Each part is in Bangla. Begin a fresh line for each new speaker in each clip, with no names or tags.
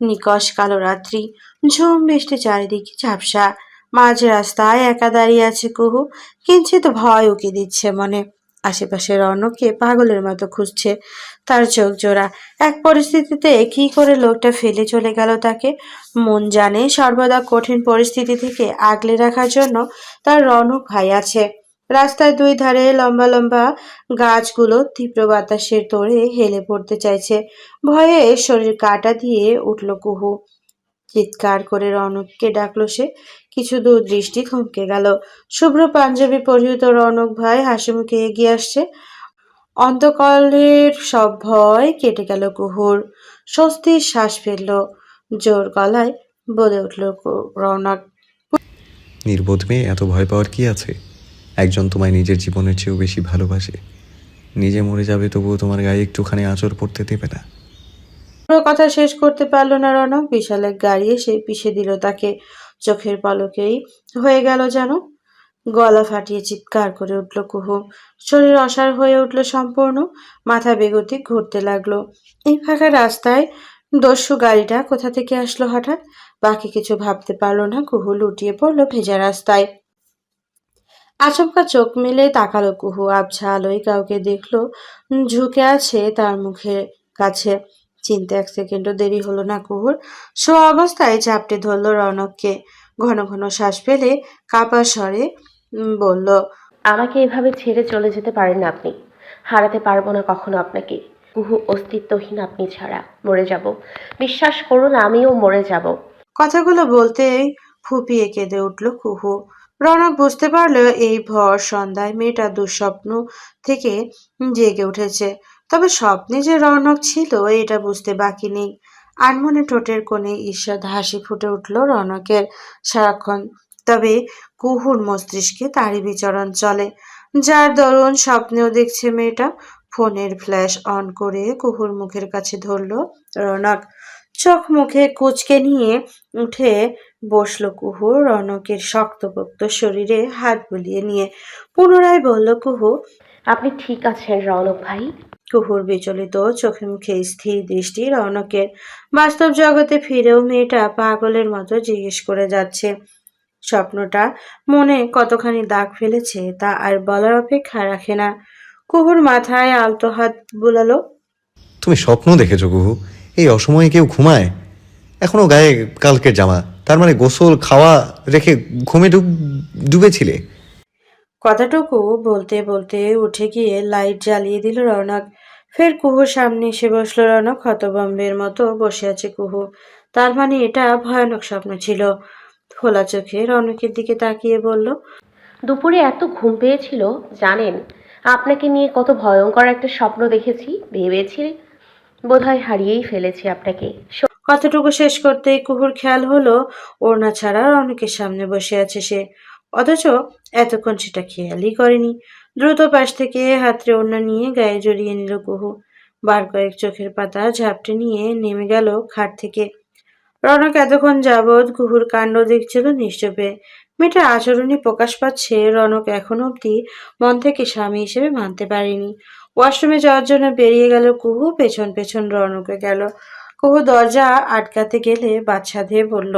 নিকশ কালো রাত্রি, ঝুম বৃষ্টি চারিদিকে ঝাপসা। মাঝ রাস্তায় একা দাঁড়িয়ে আছে কুহু কিঞ্চিত ভয় উকি দিচ্ছে মনে। আশেপাশে রনককে পাগলের মতো খুঁজছে তার চোখ জোড়া। এক পরিস্থিতিতে কি করে লোকটা ফেলে চলে গেল তাকে? মন জানে সর্বদা কঠিন পরিস্থিতি থেকে আগলে রাখার জন্য তার রনক ভাই আছে। রাস্তার দুই ধারে লম্বা লম্বা গাছগুলো তীব্র বাতাসের তোড়ে হেলে পড়তে চাইছে। ভয়ে শরীর কাটা দিয়ে উঠল কুহু। চিৎকার করে রনককে ডাকলো সে। কিছু দূর দৃষ্টি থমকে গেল। শুভ্র পাঞ্জাবি পরিহিত রনক ভাই হাসি মুখে এগিয়ে আসছে। অন্তকালের সব ভয় কেটে গেল কুহুর। স্বস্তির শ্বাস ফেলল। জোর গলায় বলে উঠল রৌনক।
নির্বোধ মেয়ে, এত ভয় পাওয়ার কি আছে? একজন তোমায় নিজের জীবনের চেয়েও বেশি ভালোবাসে। নিজে মরে যাবে তবুও তোমার গায়ে একটুখানি আঁচড় পড়তে দেবে না।
পুরো কথা শেষ করতে পারল না রনক। বিশাল এক গাড়ি এসে পিষে দিল তাকে। চোখের পলকেই হয়ে গেল যেন গলা ফাটিয়ে চিৎকার করে উঠল কুহু। শরীর অসার হয়ে উঠল সম্পূর্ণ। মাথা বেগতিক ঘুরতে লাগল। এই ফাঁকা রাস্তায় দস্যু গাড়িটা কোথা থেকে আসলো হঠাৎ? বাকি কিছু ভাবতে পারল না। কুহু লুটিয়ে পড়ল ভেজা রাস্তায়। আচমকা চোখ মেলে তাকালো কুহু আবছা আলোয় কাউকে দেখল ঝুঁকে আছে তার মুখের কাছে। চিনতে এক সেকেন্ডও দেরি হলো না কুহুর। শো অবস্থায় ঝাপটে ধরলো রনককে। ঘন ঘন শ্বাস ফেলে কাপা স্বরে বলল
আমাকে এভাবে ছেড়ে চলে যেতে পারেন আপনি। হারাতে পারব না কখনো আপনাকে। কুহু অস্তিত্বহীন আপনি ছাড়া। মরে যাব। বিশ্বাস করুন আমিও মরে যাব।
কথাগুলো বলতেই ফুপিয়ে কেঁদে উঠল কুহু। রনক বুঝতে পারল এই ভর সন্ধ্যায় মেয়েটা দুঃস্বপ্ন থেকে জেগে উঠেছে। তবে স্বপ্নে যে রনক ছিল, এটা বুঝতে বাকি নেই। আনমনে ঠোঁটের কোণে ঈর্ষাদ হাসি ফুটে উঠল রনকের সারাক্ষণ। তবে কুহুর মস্তিষ্কে তারই বিচরণ চলে। যার দরুন স্বপ্নেও দেখছে মেয়েটা, ফোনের ফ্ল্যাশ অন করে কুহুর মুখের কাছে ধরলো রনক। চোখ মুখে কুচকে নিয়ে উঠে বসল কুহু রনকের শক্তপোক্ত শরীরে হাত বুলিয়ে নিয়ে। পুনরায় বলল কুহু
আপনি ঠিক আছেন রৌনক ভাই?
কুহুর বিচলিত চোখে মুখে স্থির দৃষ্টি রৌনকের। বাস্তব জগতে ফিরেও মেয়েটা পাগলের মতো জিজ্ঞেস করে যাচ্ছে। স্বপ্নটা মনে কতখানি দাগ ফেলেছে তা আর বলার অপেক্ষা রাখে না। কুহুর মাথায় আলতো হাত বুলালো।
তুমি স্বপ্ন দেখেছ কুহু এই অসময়ে কেউ ঘুমায়? এখনও গায়ে কালকের জামা। তার মানে গোসল খাওয়া রেখে ঘুমে ডুব ডুবেছিলে?
কথাটুকু বলতে বলতে উঠে গিয়ে লাইট জ্বালিয়ে দিল রৌনক ফের কুহুর সামনে এসে বসল রৌনক হতবম্বের মতো বসে আছে কুহু। তার মানে এটা ভয়ানক স্বপ্ন ছিল। খোলা চোখে রৌনকের দিকে তাকিয়ে বলল
দুপুরে এত ঘুম পেয়েছিল জানেন আপনাকে নিয়ে কত ভয়ঙ্কর একটা স্বপ্ন দেখেছি ভেবেছি বোধহয় হারিয়েই ফেলেছি আপনাকে।
কথাটুকু শেষ করতেই কুহুর খেয়াল হলো ওড়না ছাড়া রৌনকের সামনে বসে আছে সে। অথচ এতক্ষণ সেটা খেয়ালই করেনি। দ্রুত পাশ থেকে হাতরে ওড়না নিয়ে গায়ে জড়িয়ে নিল কুহু। বার কয়েক চোখের পাতা ঝাপটে নিয়ে নেমে গেল খাট থেকে। রনক এতক্ষণ যাবৎ কুহুর কাণ্ড দেখছিল নিশ্চপে মেয়েটার আচরণই প্রকাশ পাচ্ছে রনক এখনও অবধি মন থেকে স্বামী হিসেবে মানতে পারেনি। ওয়াশরুমে যাওয়ার জন্য বেরিয়ে গেল কুহু, পেছন পেছন রনকে গেল। কুহু দরজা আটকাতে গেলে বাচ্চা দিয়ে বলল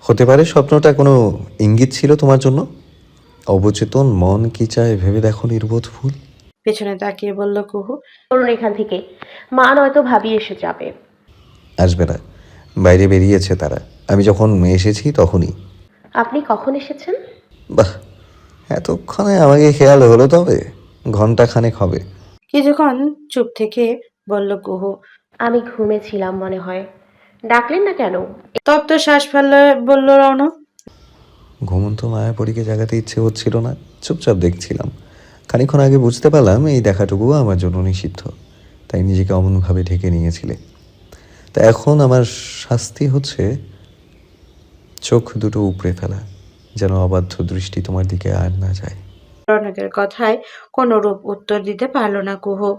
হতে পারে স্বপ্নটা কোনো ইঙ্গিত ছিল তোমার জন্য? অবচেতন মন কি চায় ভেবে দেখো নির্বোধ ফুল।
পেছনে তাকিয়ে বলল কুহু
করুন এখান থেকে। মা নয়তো ভাবি এসে যাবে।
আসবে না। বাইরে বেরিয়েছে তারা। আমি যখন এসেছি তখনই।
আপনি কখন এসেছেন?
বাহ এতক্ষণে আমাকে খেয়াল হলো তবে। ঘণ্টা খানেক হবে।
কিছুক্ষণ চুপ থেকে বলল কুহু
আমি ঘুমেছিলাম মনে হয়। ডাকলেন না কেন?
তপ্ত শ্বাস ফেললে বলল রৌনক
ঘুমন্ত মায়াপরীকে জাগাতে ইচ্ছে হচ্ছিল না চুপচাপ দেখছিলাম। খানিক্ষণ আগে বুঝতে পারলাম এই দেখাটুকুও আমার জন্য নিষিদ্ধ তাই নিজেকে অমনভাবে ঢেকে নিয়েছিলে। তা এখন আমার শাস্তি হচ্ছে চোখ দুটো উপড়ে ফেলা যেন অবাধ্য দৃষ্টি তোমার দিকে আর না যায়।
রনকের কথায় কোনো রূপ উত্তর দিতে পারল না কুহু।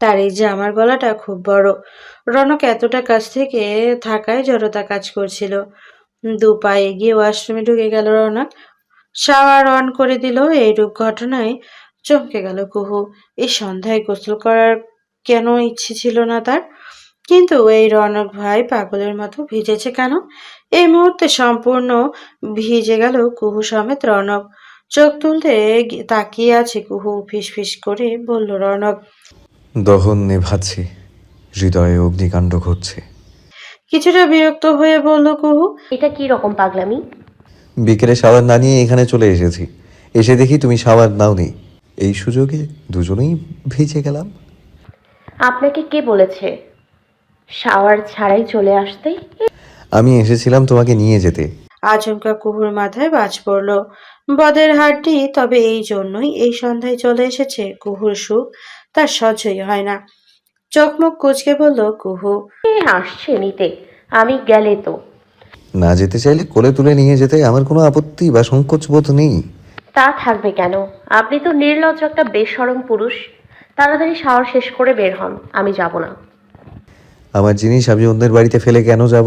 তার এই যে আমার গলাটা খুব বড়। রনক এতটা কাছ থেকে থাকায় জড়তা কাজ করছিল। দু পা এগিয়ে ওয়াশরুমে ঢুকে গেল রনক। শাওয়ার অন করে দিল, এইরূপ ঘটনায় চমকে গেল কুহু। এই সন্ধ্যায় গোসল করার কেন ইচ্ছে ছিল না তার? কিন্তু এই রনক ভাই পাগলের মতো ভিজেছে কেন? এই মুহূর্তে সম্পূর্ণ ভিজে গেল কুহু সমেত রনক। চোখ তুলতে তাকিয়ে আছে কুহু ফিস ফিস করে বলল, রনক
দহন নেভাচ্ছে হৃদয়ে অগ্নিকাণ্ড ঘটছে।
কিছুটা বিরক্ত হয়ে বলল কুহু
এটা কি রকম পাগলামি?
বিকেলে সাবান না নিয়ে এখানে চলে এসেছি। এসে দেখি তুমি সাবান নাওনি। এই সুযোগে দুজনেই ভিজে গেলাম।
আপনাকে কে বলেছে শাওয়ার ছাড়াই চলে আসতে?
আমি এসেছিলাম তোমাকে নিয়ে যেতে।
আচমকা কুহুর মাথায় বাজ পড়ল। বদের হাড্ডি তবে এই জন্যই এই সন্ধ্যায় চলে এসেছে কুহুর সুখ। তার সহ্যই হয় না। চোখ মুখ কুচকে বলল কুহু
এ আসছে নিতে? আমি গেলে তো।
না যেতে চাইলে কোলে তুলে নিয়ে যেতে আমার কোনো আপত্তি বা সংকোচ বোধ নেই।
তা থাকবে কেন? আপনি তো নির্লজ্জ একটা বেসরম পুরুষ। তাড়াতাড়ি শাওয়ার শেষ করে বের হন আমি যাব না।
আমার জিনিস আমি অন্যের বাড়িতে ফেলে কেন যাব?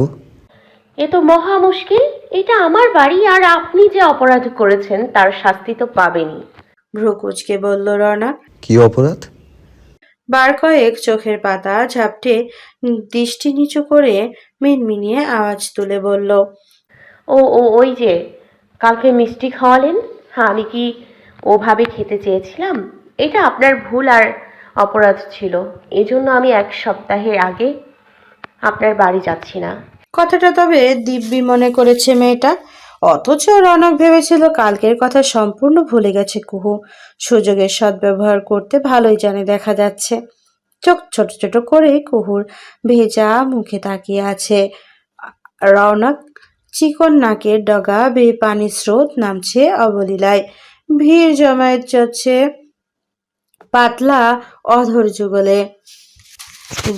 এ তো মহা মুশকিল। এটা আমার বাড়ি আর আপনি যে অপরাধ করেছেন তার শাস্তি তো পাবেনই।
ভ্রু কুচকে বলল রনক
কি অপরাধ?
বার কয়েক চোখের পাতা ঝাপটে দৃষ্টি নিচু করে মিনমিনিয়ে আওয়াজ তুলে বলল
ও ও ওই যে কালকে মিষ্টি খাওয়ালেন? হ্যাঁ আমি কি ওভাবে খেতে চেয়েছিলাম? এটা আপনার ভুল আর অপরাধ ছিল। এজন্য আমি এক সপ্তাহের আগে আপনার বাড়ি যাচ্ছি না।
কথাটা তবে দিব্যি মনে করেছে মেয়েটা। অথচ রনক ভেবেছিল কালকের কথা সম্পূর্ণ ভুলে গেছে কুহু। সুযোগের সদ্ব্যবহার করতে ভালোই জানে দেখা যাচ্ছে। চোখ ছোট ছোট করে কুহুর ভেজা মুখে তাকিয়ে আছে। রনক চিকন নাকের ডগা বেয়ে পানির স্রোত নামছে অবলীলায়। ভিড় জমায়েত চড়ছে পাতলা অধর যুগলে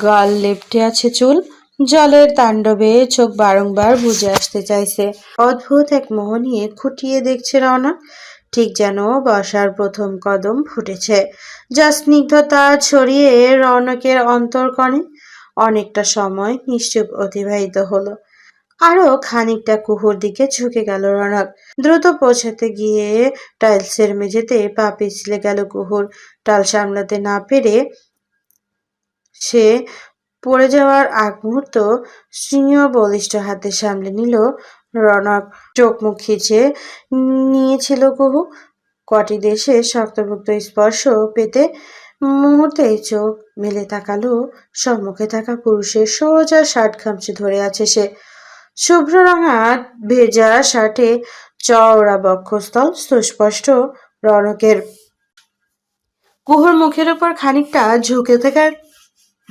গাল লেপটে আছে চুল। জলের তাণ্ডবে চোখ বারংবার বুঝে আসতে চাইছে। অদ্ভুত এক মোহ নিয়ে খুঁটিয়ে দেখছে রওনা। ঠিক যেন বর্ষার প্রথম কদম ফুটেছে। যা স্নিগ্ধতা ছড়িয়ে রৌনকের অন্তর্কণে অনেকটা সময় নিশ্চুপ অতিবাহিত হলো। আরও খানিকটা কুহুর দিকে ঝুঁকে গেল রনক। দ্রুত পৌঁছাতে গিয়ে টাইলসের মেঝেতে পা পিছলে গেল কুহুর। টাল সামলাতে না পেরে সে পড়ে যাওয়ার আগ মুহূর্ত স্ত্রীয় বলিষ্ঠ হাতে সামলে নিল। রনক চোখ মুখ খিচে নিয়েছিল কুহু। কটি দেশে শক্তভুক্ত স্পর্শ পেতে মুহূর্তে চোখ মেলে তাকালো। সম্মুখে থাকা পুরুষের সোজা শার্ট খামচে ধরে আছে সে। শুভ্র রঙা ভেজা শার্টে চওড়া বক্ষস্থল, সুস্পষ্ট রনকের। কুহুর মুখের উপর খানিকটা ঝুঁকে থাকার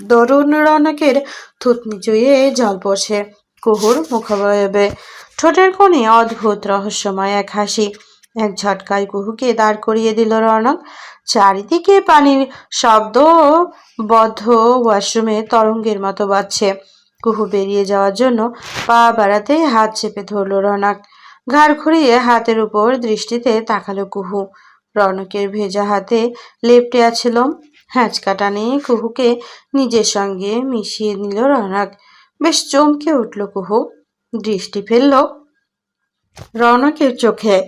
দরুণ রনকের থুতনি চুইয়ে জল পড়ছে। কুহুর মুখবয়বে। ঠোঁটের কোণে অদ্ভুত রহস্যময় এক হাসি। এক ঝটকায় কুহুকে দাঁড় করিয়ে দিল রনক। চারিদিকে পানির শব্দ বদ্ধ ওয়াশরুমে তরঙ্গের মতো বাজছে। কুহু বেরিয়ে যাওয়ার জন্য পা বাড়াতে হাত চেপে ধরল রনক। ঘাড় ঘুরিয়ে হাতের উপর দৃষ্টিতে তাকালো কুহু। রনকের ভেজা হাতে লেপটে আছে লোম হ্যাঁচকা টানে কুহুকে নিজের সঙ্গে মিশিয়ে নিল রনক। বেশ চমকে উঠল কুহু। দৃষ্টি ফেলল রনকের চোখে।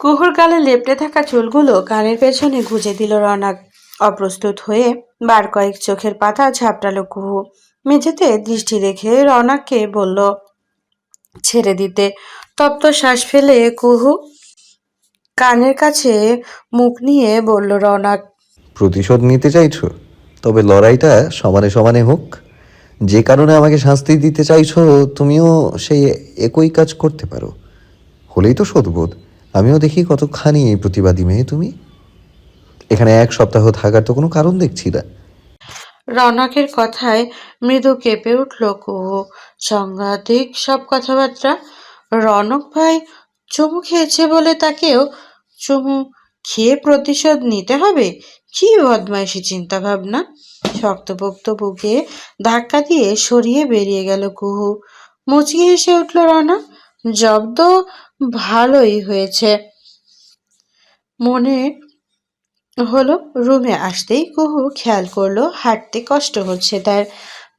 কুহুর গালে লেপটে থাকা চুলগুলো কানের পেছনে গুজে দিল রনক। অপ্রস্তুত হয়ে বার কয়েক চোখের পাতা ঝাপটালো কুহু। মেঝেতে দৃষ্টি রেখে রনককে বলল, ছেড়ে দিতে। তপ্ত শ্বাস ফেলে কুহু কানের কাছে মুখ নিয়ে বলল রনক
প্রতিশোধ নিতে চাইছো? তবে লড়াইটা সমানে সমানে হোক। যে কারণে আমাকে শাস্তি দিতে চাইছো তুমিও সেই একই কাজ করতে পারো। হলেই তো সদ্বোধ। আমিও দেখি কতখানি এই প্রতিবাদী মেয়ে তুমি। এখানে এক সপ্তাহ থাকার তো কোনো কারণ দেখছি না।
রনকের কথায় মৃদু কেঁপে উঠল কুহু সাংঘাতিক সব কথাবার্তা। রনক ভাই চুমু খেয়েছে বলে তাকেও চুমু খেয়ে প্রতিশোধ নিতে হবে? কি বদমাইশি চিন্তা ভাবনা শক্তপোক্ত বুকে ধাক্কা দিয়ে সরিয়ে বেরিয়ে গেল কুহু। মুচকি হেসে উঠল রনক জব্দ ভালোই হয়েছে। মনে হলো রুমে আসতেই কুহু খেয়াল করল, হাঁটতে কষ্ট হচ্ছে তার,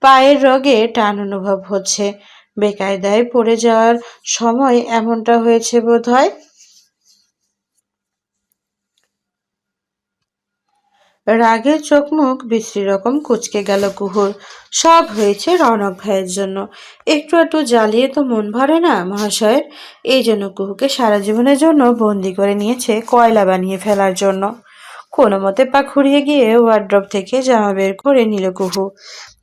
পায়ের রগে টান অনুভব হচ্ছে। বেকায়দায় পড়ে যাওয়ার সময় এমনটা হয়েছে বোধ হয় রাগে চোখ মুখ বিশ্রী রকম কুচকে গেল কুহুর। সব হয়েছে রৌনক ভাইয়ের জন্য। একটু একটু জ্বালিয়ে তো মন ভরে না মহাশয়ের। এই জন্য কুহুকে সারা জীবনের জন্য বন্দি করে নিয়েছে কয়লা বানিয়ে ফেলার জন্য। কোনো মতে পা খুঁড়িয়ে গিয়ে ওয়ার্ড্রপ থেকে জামা বের করে নিল কুহু।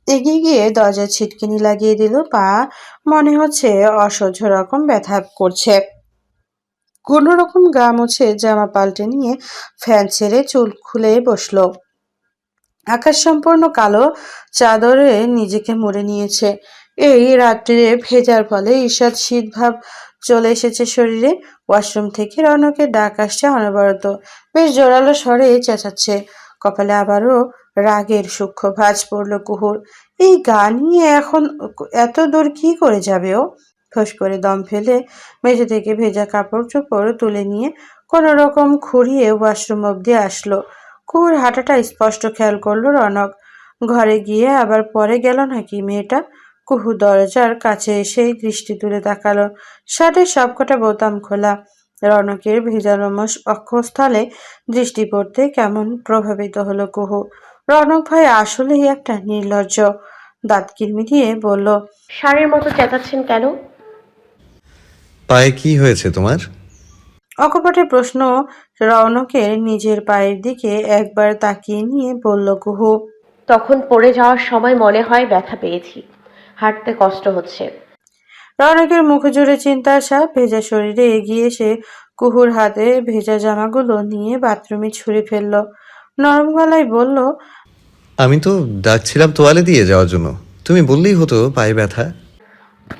এগিয়ে গিয়ে দরজার ছিটকিনি লাগিয়ে দিল পা। মনে হচ্ছে অসহ্য রকম ব্যথা করছে। কোনো রকম গা মুছে জামা পাল্টে নিয়ে ফ্যান ছেড়ে চুল খুলে বসল। আকাশ সম্পূর্ণ কালো, চাদরে নিজেকে মুড়ে নিয়েছে। এই রাত্রে ভেজার ফলে ঈষৎ শীত ভাব চলে এসেছে শরীরে। ওয়াশরুম থেকে রনকের ডাক আসছে অনবরত। বেশ জোরালো স্বরে চেঁচাচ্ছে। কপালে আবারও রাগের সূক্ষ্ম ভাঁজ পড়ল কুহুর। এই গান নিয়ে এখন এত দূর কি করে যাবে ও? ফস করে দম ফেলে মেঝে থেকে ভেজা কাপড় চোপড় তুলে নিয়ে কোনো রকম খুঁড়িয়ে ওয়াশরুম অবধি আসলো। কুহুর হাঁটাটা স্পষ্ট খেয়াল করল রনক। ঘরে গিয়ে আবার পরে গেল নাকি মেয়েটা? কুহু দরজার কাছে এসেই দৃষ্টি তুলে তাকালো। শার্টের সবকটা বোতাম খোলা। রনকের ভেজালমস অক্ষস্থলে দৃষ্টি পড়তে কেমন প্রভাবিত হলো কুহু। রনক ভাই আসলেই একটা নির্লজ্জ। দাঁত কিরমিরিয়ে বলল
ষাঁড়ের মতো চেঁচাচ্ছেন কেন?
পায়ে কি হয়েছে তোমার?
অকপটে প্রশ্ন রৌনকের নিজের পায়ের দিকে একবার তাকিয়ে নিয়ে বলল কুহু
তখন পড়ে যাওয়ার সময় মনে হয় ব্যথা পেয়েছি। হাঁটতে কষ্ট হচ্ছে।
রৌনকের মুখ জুড়ে চিন্তার সাপ ভেজা শরীরে এগিয়ে এসে কুহুর হাতে ভেজা জামাগুলো নিয়ে বাথরুমে ছুঁড়ে ফেলল। নরম গলায় বলল
আমি তো ডাকছিলাম তোয়ালে দিয়ে যাওয়ার জন্য। তুমি বললেই হতো পায়ে ব্যথা।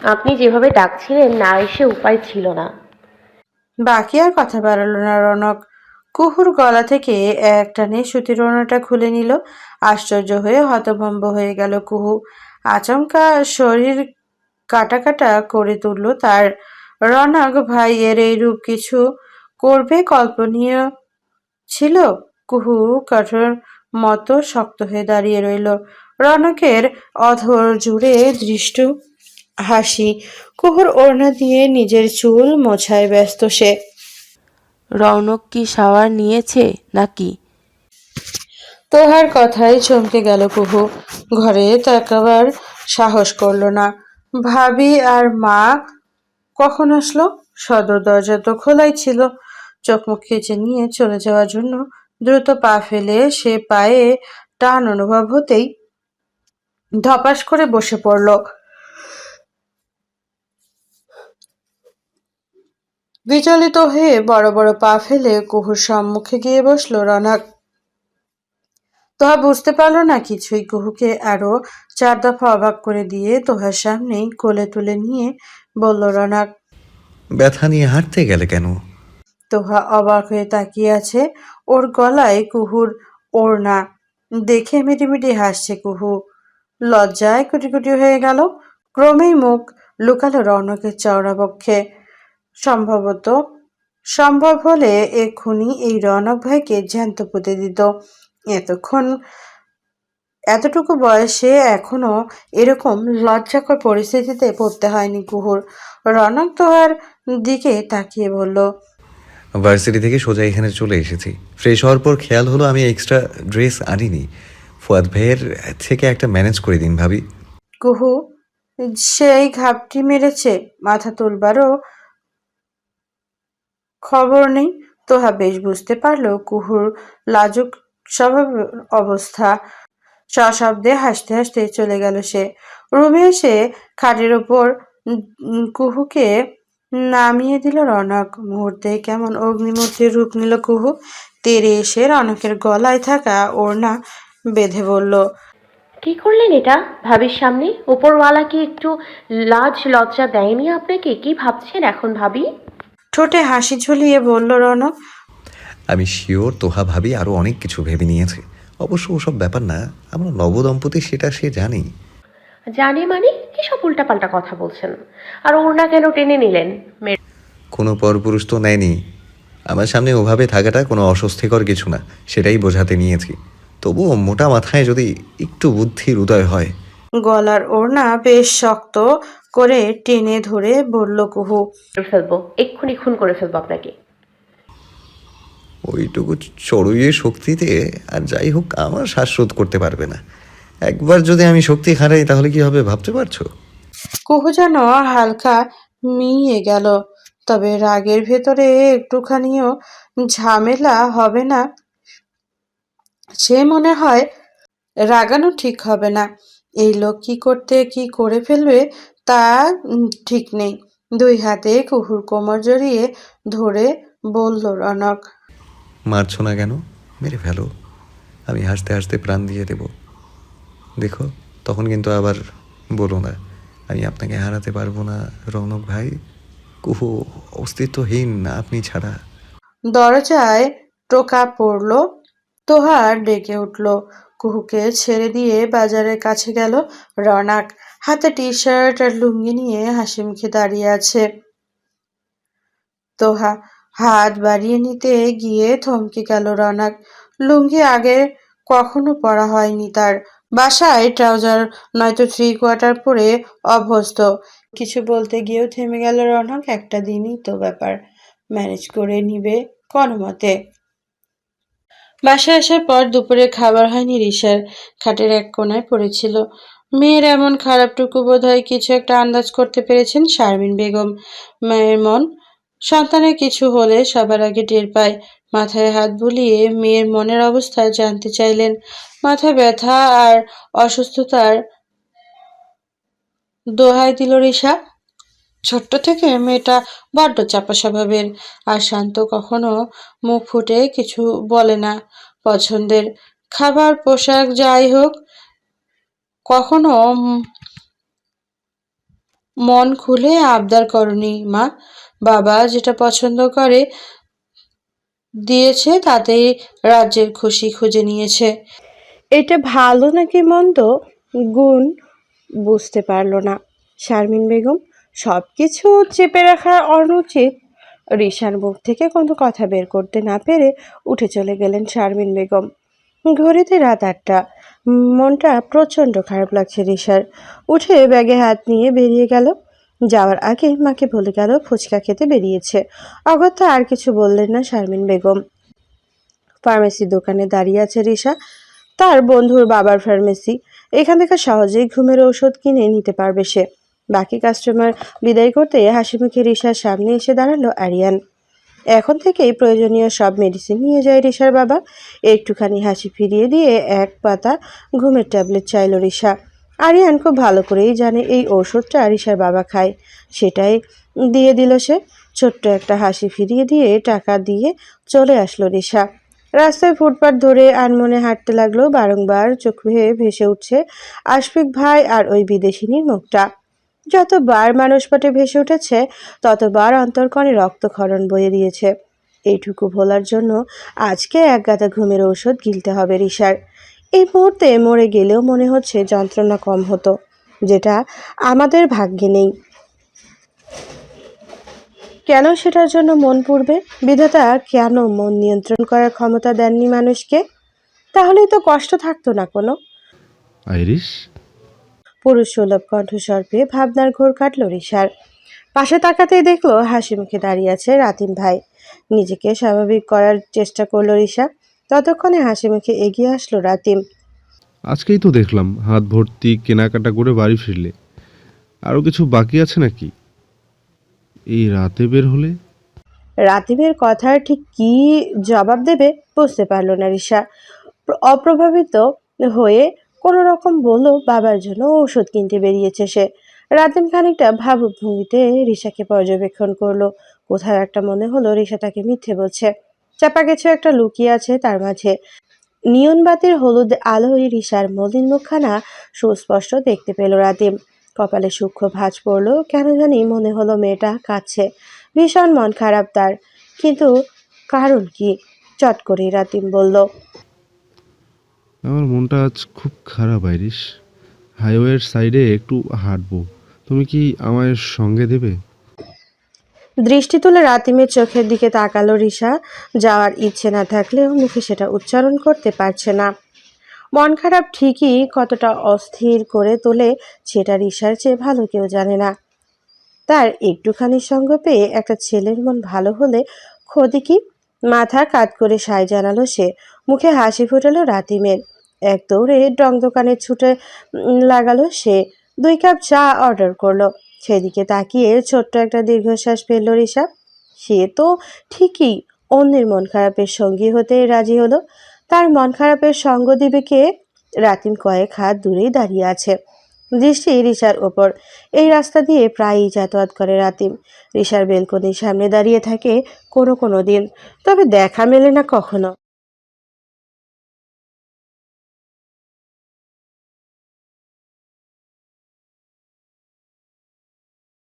আপনি যেভাবে ডাকছিলেন, না এসে উপায় ছিল না।
বাকি আর কথা বাড়ালো না রনক। কুহুর গলা থেকে এক টানে সুতির ওড়নাটা খুলে নিল। আশ্চর্য হয়ে হতভম্ব হয়ে গেল কুহু। আচমকা শরীর কাটা কাটা করে তুলল তার। রনক ভাইয়ের এই রূপ কিছু করবে কল্পনীয় ছিল? কুহু কাঠোর মতো শক্ত হয়ে দাঁড়িয়ে রইল। রনকের অধর জুড়ে দৃষ্ট হাসি কুহুর ওড়না দিয়ে নিজের চুল মোছায় ব্যস্ত সে।
রৌনক কি শাওয়ার নিয়েছে নাকি?
তোহার কথায় চমকে গেল কুহু। ঘরে তাকাবার সাহস করল না। ভাবি আর মা কখন আসলো? সদর দরজা তো খোলাই ছিল। চোখ মুখ খিচে নিয়ে চলে যাওয়ার জন্য দ্রুত পা ফেলে সে পায়ে টান অনুভব হতেই ধপাস করে বসে পড়ল। বিচলিত হয়ে বড় বড় পা ফেলে কুহুর সম্মুখে গিয়ে বসল রনক। তোহা বুঝতে পারল না কিছুই কুহুকে আরও চার দফা অবাক করে দিয়ে তোহার সামনেই কোলে তুলে নিয়ে বলল রনক
ব্যথা নিয়ে হাঁটতে গেলে কেন?
তোহা অবাক হয়ে তাকিয়ে আছে ওর গলায় কুহুর ওড়না। দেখে মিটিমিটি হাসছে কুহু। লজ্জায় কুটি কুটি হয়ে গেল। ক্রমেই মুখ লুকালো রৌনকের চওড়া পক্ষে। সম্ভবত সম্ভব হলে এক্ষুনি এই রনক ভাইকে জ্যান্ত পুঁতে দিত। এতক্ষণ এতটুকু বয়সে এখনও এরকম লজ্জাকর পরিস্থিতিতে পড়তে হয়নি কুহুর। রনক তোহার দিকে তাকিয়ে বলল
ভার্সিটি থেকে সোজা এখানে চলে এসেছি। ফ্রেশ হওয়ার পর খেয়াল হলো আমি এক্সট্রা ড্রেস আনিনি। ফুয়াদ ভাইয়ের থেকে একটা ম্যানেজ করে দিন ভাবি।
কুহু সেই ঘাপটি মেরেছে মাথা তুলবারও খবর নেই। তোহা বেশ বুঝতে পারল কুহুর লাজুক স্বভাব অবস্থা। সশব্দে হাসতে হাসতে চলে গেল সে। রুমে এসে খাটের ওপর কুহুকে নামিয়ে দিল রনক। মুহূর্তে কেমন অগ্নিমূর্তির রূপ নিল কুহু। তেরে এসে রনকের গলায় থাকা ওড়না বেঁধে বলল,
কি করলেন এটা? ভাবির সামনে? উপরওয়ালা কি একটু লাজ লজ্জা দেয়নি আপনাকে? কি ভাবছেন এখন ভাবি?
ঠোঁটে হাসি ঝুলিয়ে বলল রনক
আমি শিওর তোহা ভাবি আরও অনেক কিছু ভেবে নিয়েছে। অবশ্য ওসব ব্যাপার না আমরা নবদম্পতি সেটা সে জানি
জানে মানে কি সব উল্টাপাল্টা কথা বলছেন? আর ওড়না কেন টেনে নিলেন?
কোনো পরপুরুষ তো নেয়নি। আমার সামনে ওভাবে থাকাটা কোনো অস্বস্তিকর কিছু না সেটাই বোঝাতে নিয়েছি। তবুও মোটা মাথায় যদি একটু বুদ্ধির উদয় হয়।
গলার ওড়না বেশ শক্ত করে টেনে ধরে বলল কুহু
ফেলব। এক্ষুনি খুন করে ফেলব আপনাকে।
ওইটুকু চড়ুইয়ের শক্তিতে আর যাই হোক আমার শ্বাসরোধ করতে পারবে না। একবার যদি আমি শক্তি হারাই তাহলে কি হবে ভাবতে পারছ?
কুহু যেন হালকা মিয়ে গেল। তবে রাগের ভেতরে একটুখানিও ঝামেলা হবে না। সে মনে হয় রাগানো ঠিক হবে না। এই লোক কি করতে কি করে ফেলবে তা ঠিক নেই। দুই হাতে কুহুর কোমর জড়িয়ে ধরে বলল রনক।
মারছো না কেন? মেরে ফেলো। আমি হাসতে হাসতে প্রাণ দিয়ে দেব। দেখো তখন কিন্তু আবার বলো না আমি আপনাকে হারাতে পারব না রৌনক ভাই। কুহু অস্তিত্বহীন না আপনি ছাড়া।
দরজায় টোকা পড়ল তোহার ডেকে উঠল। কুহুকে ছেড়ে দিয়ে বাজারের কাছে গেল রনাক। হাতে টি শার্ট আর লুঙ্গি নিয়ে হাসি মুখে দাঁড়িয়ে আছে। তোহা, হাত বাড়িয়ে নিতে গিয়ে থমকে গেল রনাক। লুঙ্গি আগে কখনো পরা হয়নি তার। বাসায় ট্রাউজার, নয়তো থ্রি কোয়ার্টার পরে অভ্যস্ত। কিছু বলতে গিয়েও থেমে গেল রনক, একটা দিনই তো ব্যাপার। ম্যানেজ করে নিবে কোনো মতে বাসায় আসার পর দুপুরে খাবার হয়নি, রিসার খাটের এক কোনায় পড়েছিল। মেয়ের এমন খারাপটুকু বোধ হয় কিছু একটা আন্দাজ করতে পেরেছেন শারমিন বেগম। মায়ের মন সন্তানের কিছু হলে সবার আগে টের পায়। মাথায় হাত বুলিয়ে মেয়ের মনের অবস্থা জানতে চাইলেন। মাথা ব্যথা আর অসুস্থতার দোহাই দিল রিসা। ছোট্ট থেকে মেয়েটা বড্ড চাপা স্বভাবের। আর শান্ত কখনো মুখ ফুটে কিছু বলে না। পছন্দের খাবার, পোশাক, যাই হোক, কখনো মন খুলে আবদার করনি মা। বাবা যেটা পছন্দ করে দিয়েছে তাতেই রাজ্যের খুশি খুঁজে নিয়েছে। এটা ভালো নাকি মন্দ? গুণ বুঝতে পারল না। শারমিন বেগম সব কিছু চেপে রাখা অনুচিত। রিশার মুখ থেকে কোনো কথা বের করতে না পেরে উঠে চলে গেলেন শারমিন বেগম। ঘড়িতে রাত আটটা। মনটা প্রচণ্ড খারাপ লাগছে রিশার। উঠে ব্যাগে হাত নিয়ে বেরিয়ে গেল। যাওয়ার আগে মাকে বলে গেল, ফুচকা খেতে বেরিয়েছে। অগত্যা আর কিছু বললেন না শারমিন বেগম। ফার্মেসি দোকানে দাঁড়িয়ে আছে রিশা। তার বন্ধুর বাবার ফার্মেসি। এখান থেকে সহজেই ঘুমের ঔষধ কিনে নিতে পারবে সে। বাকি কাস্টমার বিদায় করতে হাসি মুখে রিশার সামনে এসে দাঁড়াল আরিয়ান। এখন থেকেই প্রয়োজনীয় সব মেডিসিন নিয়ে যায় রিশার বাবা। একটুখানি হাসি ফিরিয়ে দিয়ে এক পাতা ঘুমের ট্যাবলেট চাইল রিশা। আরিয়ান খুব ভালো করেই জানে এই ওষুধটা রিশার বাবা খায়। সেটাই দিয়ে দিল সে। ছোট্ট একটা হাসি ফিরিয়ে দিয়ে টাকা দিয়ে চলে আসলো রিশা। রাস্তায় ফুটপাত ধরে আনমনে হাঁটতে লাগল। বারংবার চোখে ভেসে উঠছে আশফিক ভাই আর ওই বিদেশিনীর মুখটা। যতবার মানুষ পটে ভেসে উঠেছে, ততবার অন্তর্কণে রক্তক্ষরণ বয়ে দিয়েছে। এইটুকু ভোলার জন্য আজকে এক গাদা ঘুমের ঔষধ গিলতে হবে রিসার এই মুহূর্তে মরে গেলেও মনে হচ্ছে যন্ত্রণা কম হতো, যেটা আমাদের ভাগ্যে নেই। কেন সেটার জন্য মন পূর্বে বিধাতা কেন মন নিয়ন্ত্রণ করার ক্ষমতা দেননি মানুষকে? তাহলেই তো কষ্ট থাকতো না কোনো।
আইরিশ
পুরুষ সুলভ কণ্ঠস্বর পেয়ে ভাবনার ঘোর কাটল রিসার পাশে তাকাতেই দেখল হাসি মুখে দাঁড়িয়ে আছে রাতিম ভাই। নিজেকে স্বাভাবিক করার চেষ্টা করল রিসা ততক্ষণে হাসি মুখে এগিয়ে আসলো রাতিম।
আজকেই তো দেখলাম হাত ভর্তি কেনাকাটা করে বাড়ি ফিরলে। আরও কিছু বাকি আছে নাকি? এই রাতে বের হলে?
রাতিমের কথার ঠিক কী জবাব দেবে বুঝতে পারল না রিসা অপ্রভাবিত হয়ে কোনো রকম বলল, বাবার জন্য ওষুধ কিনতে বেরিয়েছে সে। রাতিম খানিকটা ভাবুক ভঙ্গিতে রিসাকে পর্যবেক্ষণ করল। কোথাও একটা মনে হলো রিসা তাকে মিথ্যে বলছে। চাপা কিছু একটা লুকিয়ে আছে তার মাঝে। নিয়ন বাতির হলুদ আলোয় রিসার মলিন মুখখানা সুস্পষ্ট দেখতে পেল রাতিম। কপালে সূক্ষ্ম ভাঁজ পড়ল, কেন জানি মনে হলো মেয়েটা কাছে ভীষণ মন খারাপ তার, কিন্তু কারণ কি? চট করে রাতিম বলল
আমার মনটা আজ খুব খারাপ, আইরিশ। হাইওয়ের সাইডে একটু হাঁটবো। তুমি কি আমায় সঙ্গে দেবে?
দৃষ্টি তুলে রাতিমের চোখের দিকে তাকালো রিসা যাওয়ার ইচ্ছে না থাকলেও মুখে সেটা উচ্চারণ করতে পারছে না। মন খারাপ ঠিকই কতটা অস্থির করে তোলে সেটা রিসার চেয়ে ভালো কেউ জানে না। তার একটুখানি সঙ্গ পেয়ে একটা ছেলের মন ভালো হলে ক্ষতি কি? মাথা কাত করে সায় জানালো সে। মুখে হাসি ফোটালো রাতিমের। এক দৌড়ে ডং দোকানে ছুটে লাগালো সে। দুই কাপ চা অর্ডার করল। সেদিকে তাকিয়ে ছোট্ট একটা দীর্ঘশ্বাস ফেলল রিসা সে তো ঠিকই অন্যের মন খারাপের সঙ্গী হতে রাজি হলো। তার মন খারাপের সঙ্গ দিবে কে? রাতিম কয়েক হাত দূরেই দাঁড়িয়ে আছে। দৃষ্টি রিসার ওপর। এই রাস্তা দিয়ে প্রায়ই যাতায়াত করে রাতিম। রিসার বেলকনির সামনে দাঁড়িয়ে থাকে কোনো কোনো দিন। তবে দেখা মেলে না কখনো।